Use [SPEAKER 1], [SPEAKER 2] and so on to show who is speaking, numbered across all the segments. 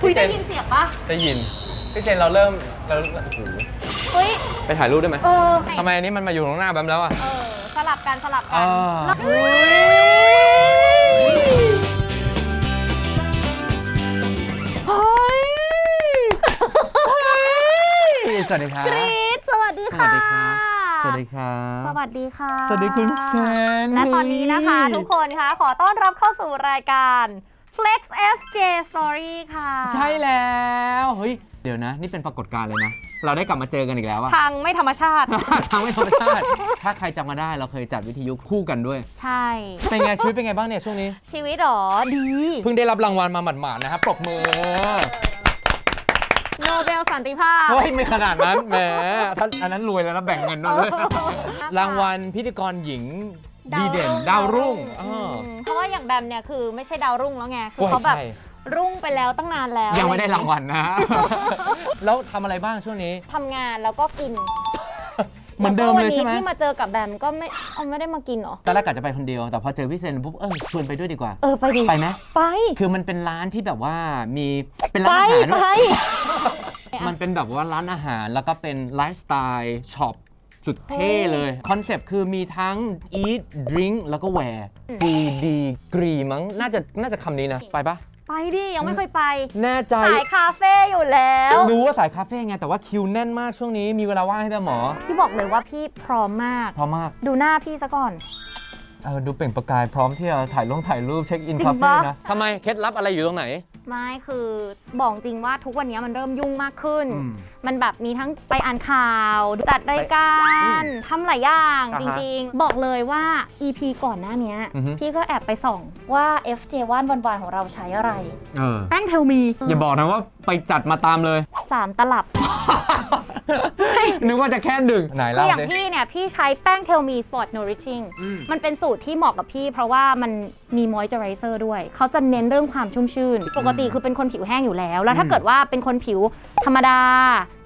[SPEAKER 1] คุยได้
[SPEAKER 2] พี่เซน
[SPEAKER 1] ยินเสียงปะ
[SPEAKER 2] ได้ยิน พี่เซนเราเริ่มเราโอ้โห
[SPEAKER 1] เฮ้ย
[SPEAKER 2] ไปถ่ายรูปได้ไหม
[SPEAKER 1] เออ
[SPEAKER 2] ทำไมอันนี้มันมาอยู่ตรงหน้าแบมแล้วอะ
[SPEAKER 1] เออ สลับกัน สลับกั
[SPEAKER 2] อ่า
[SPEAKER 1] แล้วเฮ้ย
[SPEAKER 2] สวัสดีครับ
[SPEAKER 1] กรี๊ดสวัสดี
[SPEAKER 2] สวั
[SPEAKER 1] ค่ะ
[SPEAKER 2] สดีครับสวัสดีครับ
[SPEAKER 1] สวัสดีค่ะ
[SPEAKER 2] สวัสดีคุณเซน
[SPEAKER 1] และตอนนี้นะคะทุกคนคะขอต้อนรับเข้าสู่รายการ Flex FJ Story ค่ะ
[SPEAKER 2] ใช่แล้วเฮ้ยเดี๋ยวนะ นี่เป็นปรากฏการณ์เลยนะ เราได้กลับมาเจอกันอีกแล้วอะ
[SPEAKER 1] ทางไม่ธรรมชาติ
[SPEAKER 2] ทางไม่ธรรมชาติ ถ้าใครจำมาได้เราเคยจัดวิทยุคู่กันด้วย
[SPEAKER 1] ใช่
[SPEAKER 2] เป็นไงชีวิตเป็นไงบ้างเนี่ยช่วงนี้
[SPEAKER 1] ชีวิตหรอดี
[SPEAKER 2] เพิ่งได้รับรางวัลมาหมาดๆนะครับปรบมือ
[SPEAKER 1] โนเบลสันติภาพ
[SPEAKER 2] เฮ้ยไม่ขนาดนั้นแหมถ้าอันนั้นรวยแล้วนะแบ่งเงินมาเลยรางวัลพิธีกรหญิงดีเด่นดาวรุ่งเออ
[SPEAKER 1] มเพราะ ว่าอย่างแบมเนี่ยคือไม่ใช่ดาวรุ่งแล้วไง คือ
[SPEAKER 2] โอ้ย
[SPEAKER 1] เขาแบบ
[SPEAKER 2] ใช่
[SPEAKER 1] รุ่งไปแล้วตั้งนานแล้ว
[SPEAKER 2] ยังไม่ได้รางวัลนะ แล้วทำอะไรบ้างช่วงนี้
[SPEAKER 1] ทำงานแล้วก็กิน
[SPEAKER 2] เหมือนเดิมเลยใช่ไหม
[SPEAKER 1] แวก็วันนี้ที่มาเจอกับแบมก็ไม่เอาไม่ได้มากินเหรอ
[SPEAKER 2] ตอนแรกกะจะไปคนเดียวแต่พอเจอพี่เซนปุ๊บเออชวนไปด้วยดีกว่า
[SPEAKER 1] เออไปดิ
[SPEAKER 2] ไปไหม
[SPEAKER 1] ไป
[SPEAKER 2] คือมันเป็นร้านที่แบบว่ามีเป็น
[SPEAKER 1] ไป
[SPEAKER 2] ร้านอาหาร
[SPEAKER 1] ไป
[SPEAKER 2] ด้วยมันเป็นแบบว่าร้านอาหารแล้วก็เป็นไลฟ์สไตล์ช็อป สุดเท่เลย คอนเซปต์คือมีทั้ง eat drink แล้วก็ wear CD กรีมั้ง น่าจะน่าจะคำนี้นะ ไปปะ
[SPEAKER 1] ไปดิ ยังไม่เคยไป
[SPEAKER 2] แน่ใจ
[SPEAKER 1] สายคาเฟ่อยู่แล้ว
[SPEAKER 2] รู้ว่าสายคาเฟ่ไง แต่ว่าคิวแน่นมากช่วงนี้มีเวลาว่างให้แต่หมอ
[SPEAKER 1] พี่บอกเลยว่าพี่พร้อมมาก
[SPEAKER 2] พร้อมมาก
[SPEAKER 1] ดูหน้าพี่ซะก่อน
[SPEAKER 2] เออดูเปล่งประกายพร้อมที่จะถ่ายลงถ่ายรูปเช็คอิน
[SPEAKER 1] จริง
[SPEAKER 2] คาเฟ่
[SPEAKER 1] ปะ
[SPEAKER 2] นะทำไมเคล็ดลับอะไรอยู่ตรงไหน
[SPEAKER 1] ไม่คือบอกจริงว่าทุกวันนี้มันเริ่มยุ่งมากขึ้น
[SPEAKER 2] อืม
[SPEAKER 1] มันแบบมีทั้งไปอ่านข่าวจัดรายการทำหลายอย่าง
[SPEAKER 2] อ่า
[SPEAKER 1] จ
[SPEAKER 2] ฮะ
[SPEAKER 1] ริงๆ บอกเลยว่า EP ก่อนหน้านี้
[SPEAKER 2] อือฮึ
[SPEAKER 1] พี่ก็แอบไปส่องว่า FJ ว่านวันวานของเราใช้อะไร
[SPEAKER 2] เออ
[SPEAKER 1] แป้งเทลมี
[SPEAKER 2] อย่าบอกนะว่าไปจัดมาตามเลย
[SPEAKER 1] สามตลับ
[SPEAKER 2] นึกว่าจะแค่หนึ่ง ไหน
[SPEAKER 1] คื
[SPEAKER 2] เล่า
[SPEAKER 1] ออย่าง
[SPEAKER 2] สิ
[SPEAKER 1] พี่เนี่ย พี่ใช้แป้งเทลมีสปอร์ต nourishing
[SPEAKER 2] อืม
[SPEAKER 1] มันเป็นสูตรที่เหมาะกับพี่ เพราะว่ามันมีมอยเจอไรเซอร์ด้วย เขาจะเน้นเรื่องความชุ่มชื่น ปกติคือเป็นคนผิวแห้งอยู่แล้ว แล้วถ้า
[SPEAKER 2] อืม
[SPEAKER 1] เกิดว่าเป็นคนผิวธรรมดา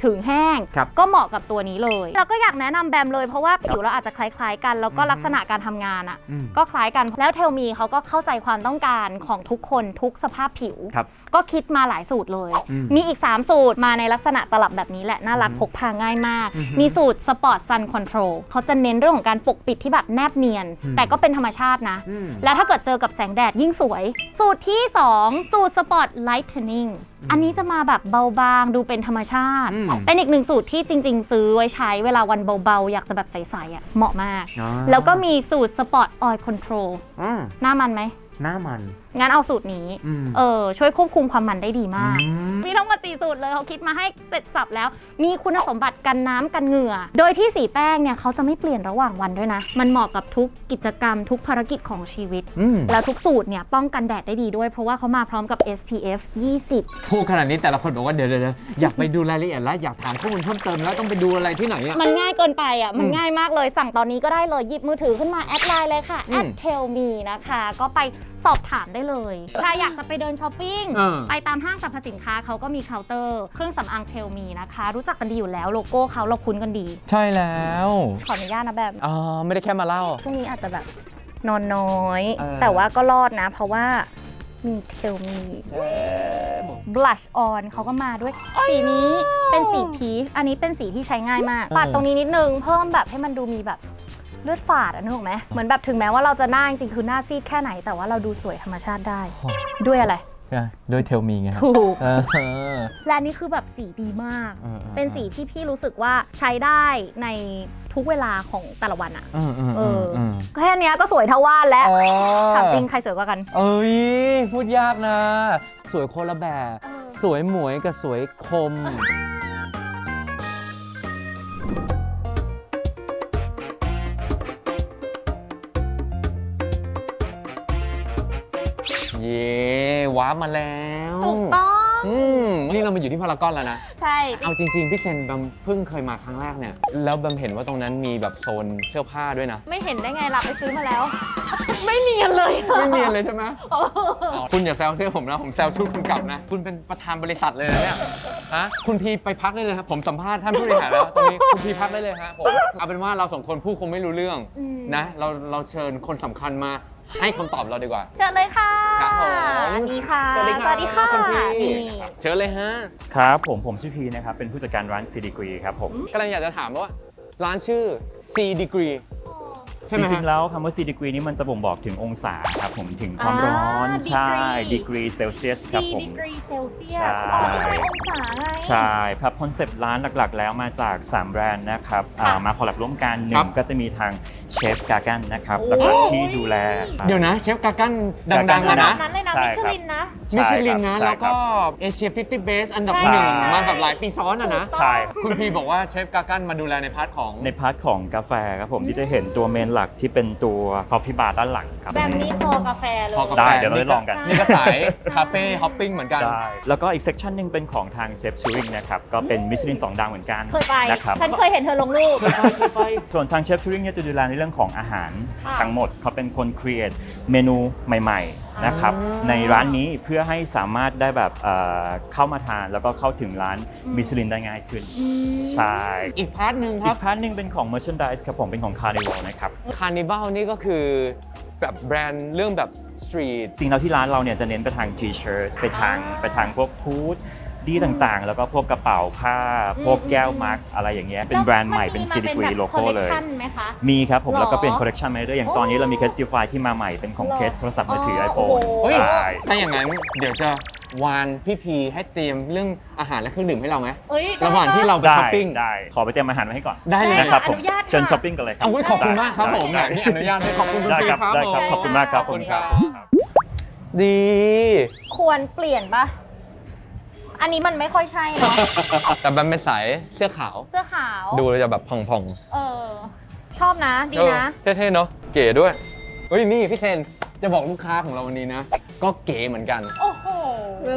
[SPEAKER 1] ถึงแห้ง
[SPEAKER 2] ครับ
[SPEAKER 1] ก็เหมาะกับตัวนี้เลย เราก็อยากแนะนำแบมเลยเพราะว่าผิวเราอาจจะคล้ายๆกัน แล้วก็
[SPEAKER 2] อือฮึ
[SPEAKER 1] ลักษณะการทำงานอะ
[SPEAKER 2] อืม
[SPEAKER 1] ก็คล้ายกันแล้วเทลมีเขาก็เข้าใจความต้องการของทุกคนทุกสภาพผิว
[SPEAKER 2] ครับ
[SPEAKER 1] ก็คิดมาหลายสูตรเลย
[SPEAKER 2] อืม
[SPEAKER 1] มีอีก 3 สูตรมาในลักษณะตลับแบบนี้แหละ น่ารัก
[SPEAKER 2] อือฮึ
[SPEAKER 1] พกพาง่ายมาก
[SPEAKER 2] อือฮึ
[SPEAKER 1] มีสูตร Sport Sun Control เขาจะเน้นเรื่องของการปกปิดที่แบบแนบเนียน
[SPEAKER 2] อืม
[SPEAKER 1] แต่ก็เป็นธรรมชาตินะ
[SPEAKER 2] อืม
[SPEAKER 1] แล้วถ้าเกิดเจอกับแสงแดดยิ่งสวย สูตรที่ 2 สูตร Spot Lightening อันนี้จะมาแบบเบาบางดูเป็นธรรมชาติ
[SPEAKER 2] อืม
[SPEAKER 1] เป็นอีกหนึ่งสูตรที่จริง ๆ ซื้อไว้ใช้เวลาวันเบาๆ อยากจะแบบใสๆอะเหมาะมาก
[SPEAKER 2] อ่า
[SPEAKER 1] แล้วก็มีสูตร Spot Oil Control
[SPEAKER 2] อืม
[SPEAKER 1] หน้ามันไหม
[SPEAKER 2] หน้ามัน
[SPEAKER 1] งั้นเอาสูตรนี้
[SPEAKER 2] อืม
[SPEAKER 1] เออช่วยควบคุมความมันได้ดีมาก
[SPEAKER 2] อืม
[SPEAKER 1] มีทั้งหมด4สูตรเลยเขาคิดมาให้เสร็จสับแล้ว มีคุณสมบัติกันน้ำกันเหงื่อ โดยที่สีแป้งเนี่ยเขาจะไม่เปลี่ยนระหว่างวันด้วยนะ มันเหมาะกับทุกกิจกรรม ทุกภารกิจของชีวิต
[SPEAKER 2] อืม
[SPEAKER 1] แล้วทุกสูตรเนี่ยป้องกันแดดได้ดีด้วย เพราะว่าเขามาพร้อมกับ SPF 20
[SPEAKER 2] พูดขนาดนี้แต่ละคนบอกว่าเดี๋ยวเดี๋ยวเดี๋ยวอยากไปดูรายละเอียดแล้วอยากถามข้อมูลเพิ่มเติมแล้วต้องไปดูอะไรที่ไหนอะ
[SPEAKER 1] มันง่ายเกินไปอะมัน
[SPEAKER 2] อืม
[SPEAKER 1] ง่ายมากเลยสั่งตอนนี้ก็ได้เลยหยิบมือถือขึ้นมาแอดไลน์เลยค่ะ
[SPEAKER 2] อืม
[SPEAKER 1] แอด tell me นะคะ ก็ไป สอบถามได้เลยใครอยากจะไปเดินช้อปปิ้ง
[SPEAKER 2] เออ
[SPEAKER 1] ไปตามห้างสรรพสินค้าเขาก็มีเคาน์เตอร์เครื่องสำอาง tell me นะคะ รู้จักกันดีอยู่แล้วโลโก้เขาเราคุ้นกันดี
[SPEAKER 2] ใช่แล้ว
[SPEAKER 1] ขออนุญาตนะแบบ
[SPEAKER 2] อ๋อไม่ได้แค่มาเล่า
[SPEAKER 1] ช่วงนี้อาจจะแบบนอนน้อย
[SPEAKER 2] เออ
[SPEAKER 1] แต่ว่าก็รอดนะ เพราะว่ามี tell me blush on เขาก็มาด้วย สีนี้เป็นสีพีชอันนี้เป็นสีที่ใช้ง่ายมาก ปัดตรงนี้นิดนึง เพิ่มแบบให้มันดูมีแบบ เลือดฝาดอะนึกออกไหมเหมือนแบบถึงแม้ว่าเราจะหน้าจริงๆคือหน้าซีดแค่ไหนแต่ว่าเราดูสวยธรรมชาติได้ ด้วยอะไร
[SPEAKER 2] ด้วยเทลมีไงครับ
[SPEAKER 1] ถูก
[SPEAKER 2] เออ
[SPEAKER 1] และอันนี่คือแบบสีดีมาก
[SPEAKER 2] เออเออ
[SPEAKER 1] เป็นสีที่พี่รู้สึกว่าใช้ได้ในทุกเวลาของแต่ละวันอะ
[SPEAKER 2] เออเออ
[SPEAKER 1] เอ
[SPEAKER 2] เอ
[SPEAKER 1] อ
[SPEAKER 2] อเออ
[SPEAKER 1] แค่เนี้ยก็สวยเท่าว่านแล้ว
[SPEAKER 2] อ๋อ
[SPEAKER 1] ถามจริงใครสวยกว่ากัน
[SPEAKER 2] เอ้ย พูดยากนะ สวยคนละแบบ
[SPEAKER 1] เออ
[SPEAKER 2] สวยหมวยกับสวยคม ว้าร์ปมาแล้ว
[SPEAKER 1] ถูกต้อง
[SPEAKER 2] อืมนี่เรามาอยู่ที่พารากอนแล้วนะ
[SPEAKER 1] ใช่
[SPEAKER 2] เอาจริง ๆ พี่เซนแบมเพิ่งเคยมาครั้งแรกเนี่ย แล้วแบมเห็นว่าตรงนั้นมีแบบโซนเสื้อผ้าด้วยนะ
[SPEAKER 1] ไม่เห็นได้ไงล่ะไปซื้อมาแล้ว ไม่เนียนเลยอะ
[SPEAKER 2] ไม่เนียนเลยใช่ไหมเอาคุณอย่าแซวเสื้อผมนะ ผมแซวชุดคุณกลับนะ คุณเป็นประธานบริษัทเลยนะเนี่ย ฮะ คุณพีไปพักได้เลยครับ ผมสัมภาษณ์ท่านผู้บริหารแล้วตรงนี้คุณพีพักได้เลยฮะผม เอาเป็นว่าเราสองคนพูดคงไม่รู้เรื่อง
[SPEAKER 1] อืม
[SPEAKER 2] นะ เราเราเชิญคนสำคัญมา ให้คำตอบเราดีกว่า
[SPEAKER 1] เชิญเลยค่ะ
[SPEAKER 2] ครับผม
[SPEAKER 1] นี่ค่ะ
[SPEAKER 2] สวัสดีครับ
[SPEAKER 1] ค่ะ
[SPEAKER 2] คุณพี่
[SPEAKER 1] นี่
[SPEAKER 2] เชิญเลยฮะ
[SPEAKER 3] ครับผมผมชื่อพีนะครับ เป็นผู้จัดการร้าน C Degree ครับผม
[SPEAKER 2] กำลังอยากจะถามว่าร้านชื่อ C Degree ใช่
[SPEAKER 3] จ
[SPEAKER 2] ไหม
[SPEAKER 3] ริง
[SPEAKER 2] ฮะ
[SPEAKER 3] ๆแล้วคำว่า C Degree นี้มันจะบ่งบอกถึงองศาครับผมถึงความร้อน
[SPEAKER 1] อ่า
[SPEAKER 3] ใช่
[SPEAKER 1] degree
[SPEAKER 3] degree Celsius ครับผม
[SPEAKER 1] 4 degree Celsius
[SPEAKER 3] ใช่
[SPEAKER 1] อ๋อนี่คือองศาไง
[SPEAKER 3] ใช่ครับคอนเซปต์ร้านหลักๆ แล้วมาจาก 3 แบรนด์นะครับอ่า
[SPEAKER 1] ค่ะ
[SPEAKER 3] มาคอลแลบร่วมกันห
[SPEAKER 2] ครั
[SPEAKER 3] นึ่
[SPEAKER 2] บ
[SPEAKER 3] งก็จะมีทางเชฟกากันนะครับ
[SPEAKER 1] โอ้
[SPEAKER 3] หลักๆที่ดูแล
[SPEAKER 2] เดี๋ยวนะเชฟกากันดังๆ
[SPEAKER 3] กา
[SPEAKER 2] เลย
[SPEAKER 3] กั
[SPEAKER 2] นะ
[SPEAKER 1] นั้นเลยนะ
[SPEAKER 3] ใช่
[SPEAKER 1] มิช
[SPEAKER 3] ครับ
[SPEAKER 1] ลินนะ
[SPEAKER 3] ใช่
[SPEAKER 2] มิชลิน
[SPEAKER 3] ค
[SPEAKER 2] นะ
[SPEAKER 3] รับ
[SPEAKER 2] แล้วก็
[SPEAKER 3] ใช่ครับ
[SPEAKER 2] เอเชีย50 Best อันดับ
[SPEAKER 1] ใช่
[SPEAKER 2] หนึ่ง
[SPEAKER 3] ใช่
[SPEAKER 2] มาแบบหลายปีซ้อนอะนะ
[SPEAKER 3] ใช่
[SPEAKER 2] คุณพีบอกว่าเชฟกากันมาดูแลในพาร์ทของ
[SPEAKER 3] ในพาร์ทของกาแฟครับผมที่จะเห็นตัวเมนหลักที่เป็นตัว coffee bar ด้านหลังครับ
[SPEAKER 1] แบบนี้คอกาแฟเลย
[SPEAKER 2] พอกาแฟ
[SPEAKER 3] ได้เดี๋ยวเราได้ลองกัน
[SPEAKER 2] นี่ก็สายคาเฟ่ฮอปปิ้งเหมือนกัน
[SPEAKER 3] ได้แล้วก็อีกเซกชันหนึ่งเป็นของทางเชฟชูริงนะครับก็เป็นมิชลิน2ดาวเหมือนกัน
[SPEAKER 1] เคยไป
[SPEAKER 3] นะครับ
[SPEAKER 1] ฉันเคยเห็นเธอลงรูป
[SPEAKER 3] ส่วนทางเชฟชูริงเนี่ยจะดูแลในเรื่องของอาหาร
[SPEAKER 1] ค่ะ
[SPEAKER 3] ทั้งหมดเขาเป็นคนครีเอทเมนูใหม่ ๆ นะครับ
[SPEAKER 2] อ่า
[SPEAKER 3] ในร้านนี้เพื่อให้สามารถได้แบบเอ่อเข้ามาทานแล้วก็เข้าถึงร้านมิชลินได้ง่ายขึ้นใช่
[SPEAKER 2] อีกพาร์ทหนึ่งค
[SPEAKER 3] อี
[SPEAKER 2] รับ
[SPEAKER 3] กพาร์ทหนึ่งเป็นของ merchandise ครับผมเป็นของ Carnival นะครับ
[SPEAKER 2] คาร์นิวัลนี่ก็คือแบบแบรนด์เรื่องแบบสตรีท
[SPEAKER 3] จริงแล้วที่ร้านเราเนี่ยจะเน้นไปทาง T-shirt ไปทาง
[SPEAKER 1] อ่า
[SPEAKER 3] ไปทางพวกฮู ดดีต่างๆ แล้วก็พวกกระเป๋าผ้า พวกแก้วมาร์กอะไรอย่างเงี้ย เป็นแบรนด์ใหม่ เป็น
[SPEAKER 1] แล้ว
[SPEAKER 3] ซี
[SPEAKER 1] มั
[SPEAKER 3] ดี
[SPEAKER 1] มี
[SPEAKER 3] กรี
[SPEAKER 1] มา
[SPEAKER 3] โล
[SPEAKER 1] เป็นแบบ
[SPEAKER 3] โก้เลย
[SPEAKER 1] collection ไหมคะ
[SPEAKER 3] มีครับผม
[SPEAKER 1] หรอ
[SPEAKER 3] แล้วก็เป็นคอลเล c ชันมาด้วยอย่างตอนนี้
[SPEAKER 1] โอ้
[SPEAKER 3] เรามี Castify ที่มาใหม่เป็นของ
[SPEAKER 1] หรอ
[SPEAKER 3] เคสโทรศัพท์มือถือ
[SPEAKER 1] อ๋อ
[SPEAKER 3] iPhone
[SPEAKER 1] โอ้โห
[SPEAKER 2] เฮ้ย
[SPEAKER 3] ใช่
[SPEAKER 2] ถ้าอย่างนั้นเดี๋ยวจะวานพี่พีให้เตรียมเรื่องอาหารและเครื่องดื่มให้เราไหม
[SPEAKER 1] เอ้ย
[SPEAKER 2] ระหว่างที่เราไป
[SPEAKER 3] ได้
[SPEAKER 2] ช้อปปิ้ง
[SPEAKER 3] ได้ ขอไปเตรียมอาหารไว้ให้ก่อน
[SPEAKER 2] ได้เลย
[SPEAKER 3] นะครับผม
[SPEAKER 1] อนุญาตค่ะ
[SPEAKER 3] เชิญช้อปปิ้งกันเลยครับ
[SPEAKER 2] เอาไว้ขอบคุณมากครับ
[SPEAKER 3] ได้
[SPEAKER 2] ผม
[SPEAKER 3] ได้
[SPEAKER 2] เนี่ยนี่อนุญาตให้ขอบคุณคุณ
[SPEAKER 3] ได้
[SPEAKER 2] พี
[SPEAKER 3] ครับ
[SPEAKER 2] ครับ
[SPEAKER 3] ได้ครับ
[SPEAKER 2] ผม
[SPEAKER 3] ขอบคุณมากครับ
[SPEAKER 2] ขอบคุณ
[SPEAKER 3] ครับ
[SPEAKER 2] ครับดี
[SPEAKER 1] ควรเปลี่ยนปะ อันนี้มันไม่ค่อยใช่เนาะ
[SPEAKER 2] แต่มันเป็นสายเสื้อขาว
[SPEAKER 1] เสื้อขาว
[SPEAKER 2] ดูแล้วจะแบบพอง
[SPEAKER 1] เออ ชอบนะ
[SPEAKER 2] ๆ
[SPEAKER 1] ดีนะ
[SPEAKER 2] เออเท่ๆเนาะเก๋ด้วยเฮ้ยนี่พี่เทนจะบอกลูกค้าของเราวันนี้นะ ก็เก๋เหมือนกัน
[SPEAKER 1] โอ้โห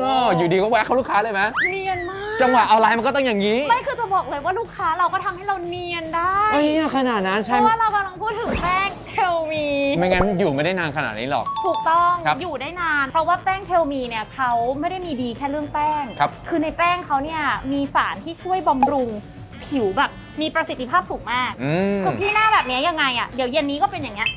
[SPEAKER 2] อ้ออยู่ดีก็แวะเข้าลูกค้าเลยไหม
[SPEAKER 1] เนียนมาก
[SPEAKER 2] จังหวะเอาไลน์มันก็ต้องอย่างนี้
[SPEAKER 1] ไม่คือจะบอกเลยว่าลูกค้าเราก็ทำให้เราเนียนได้
[SPEAKER 2] เอ้ยขนาดนั้น
[SPEAKER 1] เพ
[SPEAKER 2] ใช่
[SPEAKER 1] ราะว่าเรากำลังพูดถึงแป้งเทลมี
[SPEAKER 2] ไม่งั้นอยู่ไม่ได้นานขนาดนี้หรอก
[SPEAKER 1] ถูกต้อง
[SPEAKER 2] ครับ
[SPEAKER 1] อยู่ได้นาน เพราะว่าแป้งเทลมีเนี่ยเขาไม่ได้มีดีแค่เรื่องแป้ง
[SPEAKER 2] ครับ
[SPEAKER 1] คือในแป้งเขาเนี่ยมีสารที่ช่วยบำรุง ผิวแบบมีประสิทธิภาพสูงมาก
[SPEAKER 2] อืม
[SPEAKER 1] คือพี่หน้าแบบเนี้ยยังไงอะเดี๋ยวเย็นนี้ก็เป็นอย่างเงี้ย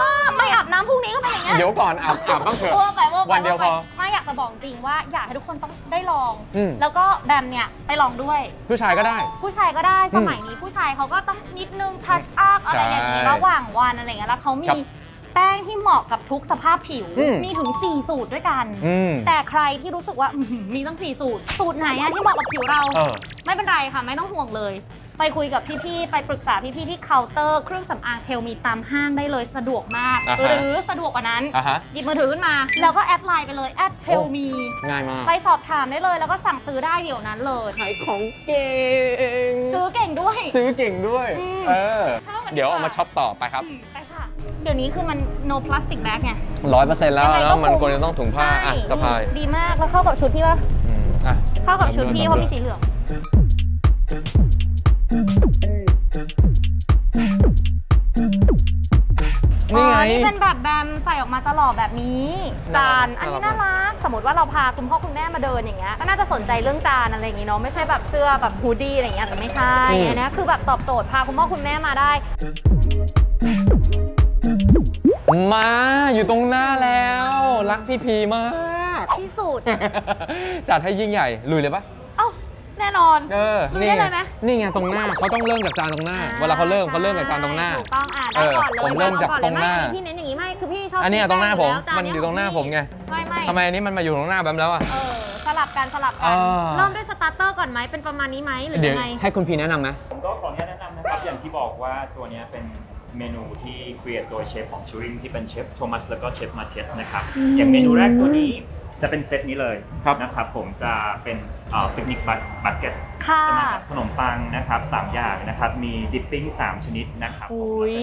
[SPEAKER 1] อ่าไม่อาบน้ำพรุ่งนี้ก็เป็นอย่างเงี้ย
[SPEAKER 2] เดี๋ยวก่อนอาบอาบบ้างเถอะ
[SPEAKER 1] เวอร์ไปเวอร์ไป
[SPEAKER 2] วันเดียวพอ
[SPEAKER 1] ไม่อยากจะบอกจริงว่าอยากให้ทุกคนต้องได้ลอง
[SPEAKER 2] อืม
[SPEAKER 1] แล้วก็แบมเนี่ยไปลองด้วย
[SPEAKER 2] ผู้ชายก็ได้
[SPEAKER 1] ผู้ชายก็ได้
[SPEAKER 2] อืม
[SPEAKER 1] สมัยนี้ผู้ชายเขาก็ต้องนิดนึงทัชอัพอะไรอย่างนี้
[SPEAKER 2] ใช่
[SPEAKER 1] ระหว่างวันอะไรอย่างเงี้ยแล้วเขา
[SPEAKER 2] ครั
[SPEAKER 1] มี
[SPEAKER 2] บ
[SPEAKER 1] แป้งที่เหมาะกับทุกสภาพผิว
[SPEAKER 2] อืม
[SPEAKER 1] มีถึง 4 สูตรด้วยกัน
[SPEAKER 2] อืม
[SPEAKER 1] แต่ใครที่รู้สึกว่าอื้อหือมีตั้ง 4 สูตร สูตรไหนอะที่เหมาะกับผิวเรา
[SPEAKER 2] เออ
[SPEAKER 1] ไม่เป็นไรค่ะ ไม่ต้องห่วงเลย ไปคุยกับพี่ๆไปปรึกษาพี่ๆที่เคาน์เตอร์เครื่องสำอางเทลมีตามห้างได้เลยสะดวกมาก
[SPEAKER 2] อ่าฮะ
[SPEAKER 1] หรือสะดวกกว่านั้น
[SPEAKER 2] อะฮะ
[SPEAKER 1] หยิบมือถือขึ้นมา แล้วก็แอดไลน์ไปเลยแอดเทลมี
[SPEAKER 2] ง่ายมาก
[SPEAKER 1] ไปสอบถามได้เลย แล้วก็สั่งซื้อได้เดี๋ยวนั้นเลย
[SPEAKER 2] ขายของเก่ง
[SPEAKER 1] ซื้อเก่งด้วย
[SPEAKER 2] ซื้อเก่งด้วย
[SPEAKER 1] อืม
[SPEAKER 2] เออ
[SPEAKER 1] เข้ากัน
[SPEAKER 2] เดี๋ยวเอามาช็อปต่อไปครับ
[SPEAKER 1] อืมไปค่ะ เดี๋ยวนี้คือมัน no plastic bag ไง
[SPEAKER 2] ร้อยเปอร์เซ็นต์แล้ว
[SPEAKER 1] ยังไง
[SPEAKER 2] แล้วมัน
[SPEAKER 1] คุ้
[SPEAKER 2] ควรจะต้องถุงผ้าอะ
[SPEAKER 1] ใช่
[SPEAKER 2] สะพาย
[SPEAKER 1] ดีมากแล้วเข้ากับชุดพี่ป่ะ
[SPEAKER 2] อืมอะ
[SPEAKER 1] เข้ากับชุดพี่เพ
[SPEAKER 2] ลอง
[SPEAKER 1] ราะ
[SPEAKER 2] ดู
[SPEAKER 1] มีสีเหลือง
[SPEAKER 2] นี่ไง
[SPEAKER 1] อ๋อนี่เป็นแบบแบมใส่ออกมาจะหล่อแบบนี้จานอันนี้
[SPEAKER 2] น่า
[SPEAKER 1] น่า
[SPEAKER 2] รัก
[SPEAKER 1] รัก สมมติว่าเราพาคุณพ่อคุณแม่มาเดินอย่างเงี้ยก็น่าจะสนใจเรื่องจานอะไรอย่างงี้เนาะไม่ใช่แบบเสื้อแบบฮูดดี้อะไรอย่างเงี้ยแต่ไม่ใช่อันเนี้ยคือแบบตอบโจทย์พาคุณพ่อคุณแม่มาได้
[SPEAKER 2] มาอยู่ตรงหน้าแล้ว รักพี่พีมาก
[SPEAKER 1] ที่สุด
[SPEAKER 2] จัดให้ยิ่งใหญ่ลุยเลยปะ
[SPEAKER 1] เอ้า แน่นอน
[SPEAKER 2] เออ
[SPEAKER 1] ลุย
[SPEAKER 2] นี่
[SPEAKER 1] ได้
[SPEAKER 2] ไง
[SPEAKER 1] เลยไหม
[SPEAKER 2] นี่ไงตรงหน้าเขาต้องเริ่มจากจานตรงหน้า เวลาเขาเริ่มเขาเริ่มจากจานตรงหน้า
[SPEAKER 1] ถูกต้องอะได้ก่อนเลย
[SPEAKER 2] เออผมเริ่มจาก
[SPEAKER 1] อ
[SPEAKER 2] ตรงหน้า
[SPEAKER 1] ไม่พี่เน้นอย่างงี้ไม่คือพี่ชอบ
[SPEAKER 2] อันเนี้ยตรงหน้าผม
[SPEAKER 1] แป้ยู่แล้วจ
[SPEAKER 2] มันอยู่ตรงหน้าผมไง
[SPEAKER 1] ไม่ไม่
[SPEAKER 2] ทำไมอันนี้มันมาอยู่ตรงหน้าแบมแล้วอะ
[SPEAKER 1] เออสลับกันสลับกั
[SPEAKER 2] อ่
[SPEAKER 1] นา เริ่มด้วยสตาร์เตอร์ก่อนไหมเป็นประมาณนี้ไหมหรือ
[SPEAKER 2] เดี๋ยว
[SPEAKER 1] ยังไง
[SPEAKER 2] ให้คุณพีแนะนำไหม
[SPEAKER 3] ผมก็ขออนุญาตแนะนำนะครับอย่างที่บอกว่าตัวเนี้ยเป็น เมนูที่ครีเอทโดยเชฟของชูริงที่เป็นเชฟโทมัสแล้วก็เชฟมาเทสนะครับ อย่างเมนูแรกตัวนี้จะเป็นเซตนี้เลย
[SPEAKER 2] ครับ
[SPEAKER 3] นะครับผมจะเป็นปิกนิกบาสเกต
[SPEAKER 1] ค่ะ
[SPEAKER 3] จะมากับขนมปังนะครับสามอย่างนะครับมีดิปปิ้งสามชนิดนะครับ
[SPEAKER 1] อุ้ย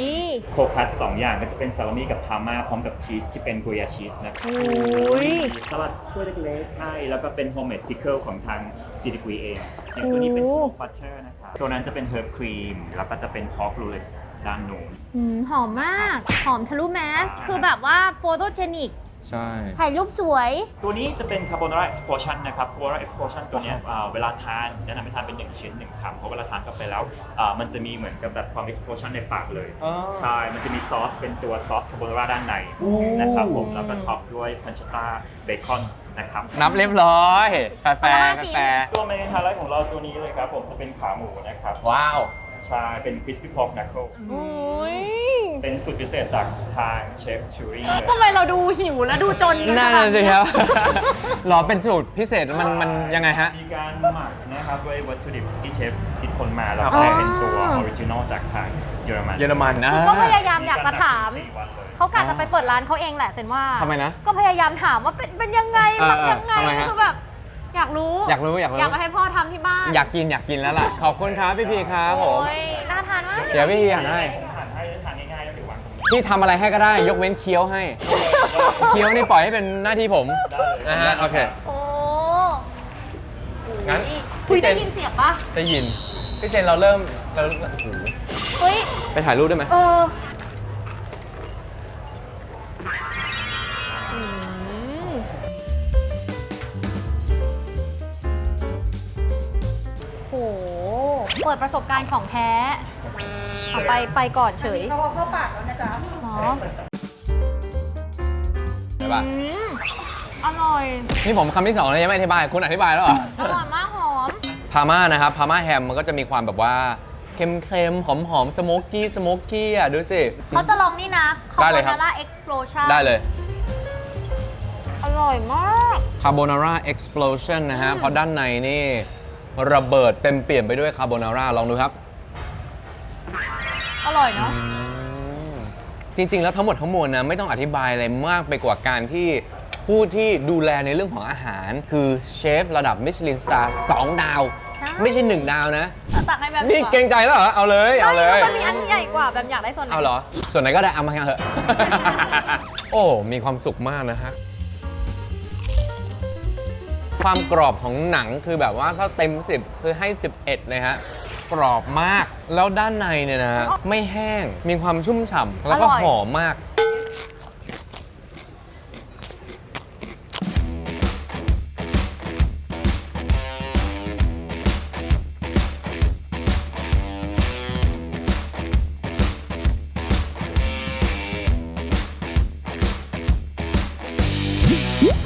[SPEAKER 3] โคคัสสองอย่างก็จะเป็นซาลามี่กับพาม่าพร้อมกับชีสที่เป็นกุยาชีสนะครับ
[SPEAKER 1] อุ้ย
[SPEAKER 3] มีสลัดถ้วยเล็กๆให้แล้วก็เป็นโฮมเมดพิคเกิลของทางซีดิกุยเองอย่างตัวนี้เป็นสโมกบัตเตอร์นะครับตัวนั้นจะเป็นเฮิร์บครีมแล้วก็จะเป็นพอกรูเลต ด้านนู้น
[SPEAKER 1] หืมหอมมาก หอมทะลุแมส คือแบบว่าโฟโตเจนิก
[SPEAKER 2] ใช่
[SPEAKER 1] ถ่ายรูปสวย
[SPEAKER 3] ตัวนี้จะเป็น carbonara explosion นะครับ carbonara explosion ตัวเนี้ยอ่าเวลาทานแนะนำให้ทานเป็น1ชิ้น1คำเพราะเวลาทานเข้าไปแล้วอ่ามันจะมีเหมือนกับแบบความ explosion ในปากเลย
[SPEAKER 2] อ๋อ
[SPEAKER 3] ใช่ มันจะมีซอสเป็นตัวซอส carbonara ด้านใน
[SPEAKER 2] อู้
[SPEAKER 3] นะครับผมแล้วก็ท็อปด้วยพันช t ต้าเบคอนนะครับ
[SPEAKER 2] นับเรียบร้อยแฟร์แฟร์
[SPEAKER 1] ห้าชิ้น
[SPEAKER 2] แฟร์
[SPEAKER 3] ตัวเมนูไฮไลท์ของเราตัวนี้เลยครับผมจะเป็นขาหมูนะครับ
[SPEAKER 2] ว้าว
[SPEAKER 3] ใช่เป็น crispy pork knuckle
[SPEAKER 1] อุ้ย
[SPEAKER 3] เป็นสูตรพิเศษจากทางเชฟชูริงเลย
[SPEAKER 1] ทำไมเราดูหิวและดูจนกั
[SPEAKER 2] นั่น
[SPEAKER 1] ขนา
[SPEAKER 2] น่ะ
[SPEAKER 1] ด
[SPEAKER 2] สิครับ หรอเป็นสูตรพิเศษมันมันยังไงฮะ
[SPEAKER 3] มีการหมักนะครับด้วยวัตถุดิบที่เชฟคิดค้นมาแล้ว
[SPEAKER 2] อ๋
[SPEAKER 3] ก็
[SPEAKER 2] อ
[SPEAKER 3] เป็นตัวออริจินอลจากทางเยอรมัน
[SPEAKER 2] เยอรมันนะ
[SPEAKER 1] ก็พยายามอยากจะถาม
[SPEAKER 3] สี่วันเลย
[SPEAKER 1] เขากะจะไปเปิดร้านเขาเองแหละเซนว่า
[SPEAKER 2] ทำไมนะ
[SPEAKER 1] ก็พยายามถามว่าเป็นเป็นยังไง
[SPEAKER 2] เออเออ
[SPEAKER 1] ทำยังไง
[SPEAKER 2] ทำไมฮะ
[SPEAKER 1] คือแบบ อยากรู้
[SPEAKER 2] อยากรู้อยากรู้
[SPEAKER 1] อยากไปให้พ่อทำที่บ้าน
[SPEAKER 2] อยากกินอยากกินแล้วล่ะ ขอบคุณครับพี่พีครับผม
[SPEAKER 1] โอ้ยน่าทานมาก
[SPEAKER 2] เดี๋ยวพี่พีหันให้
[SPEAKER 3] ทานให้ทานง่ายๆแล้วเดี๋ยววางตรงนี้
[SPEAKER 2] พี่ทำอะไรให้ก็ได้ ยกเว้นเคี้ยวให้ เคี้ยวนี่ปล่อยให้เป็นหน้าที่ผม
[SPEAKER 3] ได้เลย
[SPEAKER 2] นะฮะโอเค
[SPEAKER 1] โอ้
[SPEAKER 2] งั้น
[SPEAKER 1] คุย
[SPEAKER 2] พี่เซ
[SPEAKER 1] ได้
[SPEAKER 2] น
[SPEAKER 1] ยินเสียงปะ
[SPEAKER 2] ได้ยิน พี่เซนเราเริ่มเราโอ้โห
[SPEAKER 1] เฮ้ย
[SPEAKER 2] ไปถ่ายรูปได้ไหม
[SPEAKER 1] เออ เปิดประสบการณ์ของแท้เอาไปไปก่อนเฉย
[SPEAKER 4] เขาเอาเข้าปากแล้วนะจ๊ะ
[SPEAKER 1] เนาะ
[SPEAKER 2] ใช่ปะ
[SPEAKER 1] อืมอร่อย
[SPEAKER 2] นี่ผมคำที่สองเลยยังไม่อธิบาย คุณอธิบายแล้วเหรอ
[SPEAKER 1] อร่อยมากหอม
[SPEAKER 2] พาม่านะครับ พาม่าแฮมมันก็จะมีความแบบว่าเค็มๆ หอมๆ สโมกกี้ สโมกกี้อะ ดูสิ
[SPEAKER 1] เขาจะลองนี่นะ
[SPEAKER 2] ได้เลยครับ
[SPEAKER 1] Carbonara Explosion
[SPEAKER 2] ได้เลย
[SPEAKER 1] อร่อยมาก
[SPEAKER 2] Carbonara Explosion นะฮะ เพราะด้านในนี่ ระเบิดเต็มเปี่ยมไปด้วยคาโบนาร่าลองดูครับ
[SPEAKER 1] อร่อยเนาะ
[SPEAKER 2] จริง ๆ แล้วทั้งหมดทั้งมวลนะไม่ต้องอธิบายอะไรมากไปกว่าการที่ผู้ที่ดูแลในเรื่องของอาหาร คือเชฟระดับมิชลินสตาร์2ดาว
[SPEAKER 1] ใช่
[SPEAKER 2] ไม่ใช่1ดาวนะ
[SPEAKER 1] ตักให้แบบ
[SPEAKER 2] นี่เกรงใจแล้วเหรอ เอาเลย เอาเลย
[SPEAKER 1] มันมีอันที่ใหญ่กว่าแบบอยากได้ส่วนไหน
[SPEAKER 2] เอาเหรอ ส่วนไหนก็ได้เอามาเถอะ โอ้ มีความสุขมากนะฮะ ความกรอบของหนังคือแบบว่าถ้าเต็ม 10 คือให้ 11 เลยฮะ กรอบมาก แล้วด้านในเนี่ยนะฮะไม่แห้ง มีความชุ่มฉ่ำ แล้วก็หอมมาก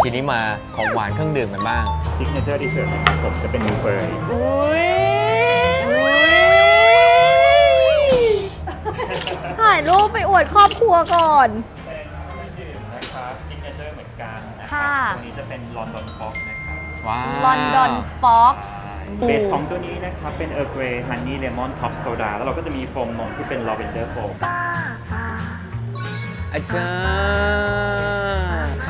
[SPEAKER 2] ทีนี้มาของหวานเครื่องดื่มกันบ้าง
[SPEAKER 3] ซิกเนเจอร์ดีเซอร์นะครับผมจะเป็นมูเฟอร์
[SPEAKER 1] อุ้ยถ่ายรูปไปอวดครอบครัวก่อน
[SPEAKER 3] เป็นเครื่องดื่มนะครับซิกเนเจอร์เหมือนกันนะค
[SPEAKER 1] ค่ะ
[SPEAKER 3] รัตัวนี้จะเป็นลอนดอนฟ็อกนะครับ
[SPEAKER 2] ว้าว
[SPEAKER 1] ลอนดอนฟอก
[SPEAKER 3] เบสของตัวนี้นะครับเป็นเออร์เกรย์ฮันนี่เลมอนท็อปโซดาแล้วเราก็จะมีโฟมนมที่เป็นลาเวนเดอร์โฟม
[SPEAKER 2] อาจารย์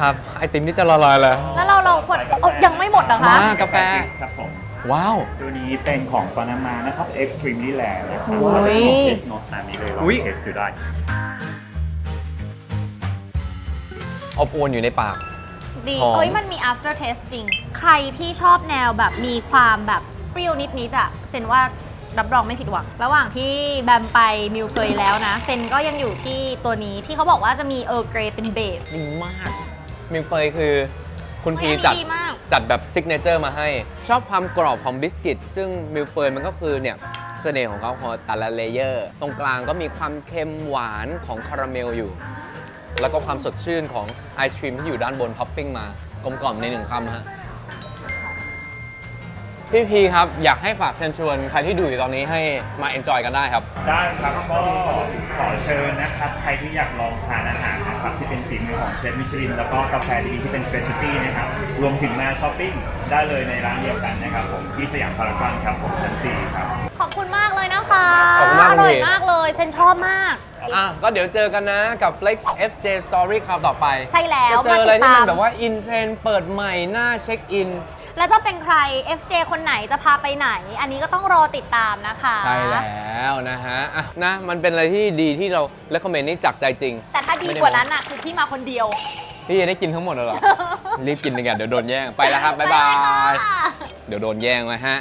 [SPEAKER 2] ครับไอติมนี่จะละลายแล้ว
[SPEAKER 1] แล้วเราเราควรเอายังไม่หมดเหรอคะ
[SPEAKER 2] มากาแฟ
[SPEAKER 3] ครับผม
[SPEAKER 2] ว้าว
[SPEAKER 3] ตัวนี้เป็นของปานามานะครับ Extremely Rare นะครับ
[SPEAKER 1] โอ้ย
[SPEAKER 3] เราเป็นของเทสโนตตามนี้เลยลอง
[SPEAKER 2] อุ๊ย
[SPEAKER 3] เทสดูได้
[SPEAKER 2] อบอวนอยู่ในปาก
[SPEAKER 1] ดี
[SPEAKER 2] หอม
[SPEAKER 1] เอ้ยมันมี after taste จริง ใครที่ชอบแนวแบบมีความแบบเปรี้ยวนิดๆอะเซนว่ารับรองไม่ผิดหวัง ระหว่างที่แบมไปมิวเคยแล้วนะ เซนก็ยังอยู่ที่ตัวนี้ที่เขาบอกว่าจะมีเออร์เกรเป็นเบส
[SPEAKER 2] ดีมาก มิลเฟยคือคุณพี
[SPEAKER 1] เฮ้ยอันนี้
[SPEAKER 2] จัด
[SPEAKER 1] ดีมาก
[SPEAKER 2] จัดแบบซิกเนเจอร์มาให้ ชอบความกรอบของบิสกิต ซึ่งมิลเฟยมันก็คือเนี่ยเสน่ห์ของเขาคือแต่ละเลเยอร์ ตรงกลางก็มีความเค็มหวานของคาราเมลอยู่ แล้วก็ความสดชื่นของไอศครีมที่อยู่ด้านบนท็อปปิ้งมากลมกล่อมในหนึ่งคำฮะ พี่พีครับ อยากให้ฝากเชิญชวนใครที่ดูอยู่ตอนนี้ให้มาเอนจอยกันได้ครับ
[SPEAKER 3] ได้ครับก็ขอเชิญนะครับ ใครที่อยากลองทานอาหารนะครับที่เป็นฝีมือของเชฟมิชลิน แล้วก็กาแฟดีๆที่เป็นสเปเชียลตี้นะครับ รวมถึงมาช้อปปิ้งได้เลยในร้านเดียวกันนะครับผมที่สยามพารากอนครับผมชั้นจีครับ
[SPEAKER 1] ขอบคุณมากเลยนะคะ
[SPEAKER 2] ขอบคุณมาก
[SPEAKER 1] อร่อย
[SPEAKER 2] พี่
[SPEAKER 1] มากเลยเซนชอบมาก
[SPEAKER 2] อะก็เดี๋ยวเจอกันนะกับ Flex FJ Story คราวต่อไป
[SPEAKER 1] ใช่แล้ว
[SPEAKER 2] จะเจออะไรที่มัน
[SPEAKER 1] มาติดตาม
[SPEAKER 2] แบบว่าอินเทรนเปิดใหม่หน้าเช็คอิน
[SPEAKER 1] แล้วจะเป็นใคร FJ คนไหนจะพาไปไหน อันนี้ก็ต้องรอติดตามนะคะ
[SPEAKER 2] ใช่แล้วนะฮะอะนะมันเป็นอะไรที่ดีที่เราเล c คอมเมนต์นี่จากใจจริง
[SPEAKER 1] แต่ถ้าดีกว่านั้นอะคือพี่มาคนเดียว
[SPEAKER 2] พี่จะได้กินทั้งหมดเลยเหรอ รีบกินเลยกันเดี๋ยวโดนแย่ง ไปแล้วครับ บ๊ายบาย
[SPEAKER 1] ไปเลยค่ะ
[SPEAKER 2] เดี๋ยวโดนแย่งไว้ฮะ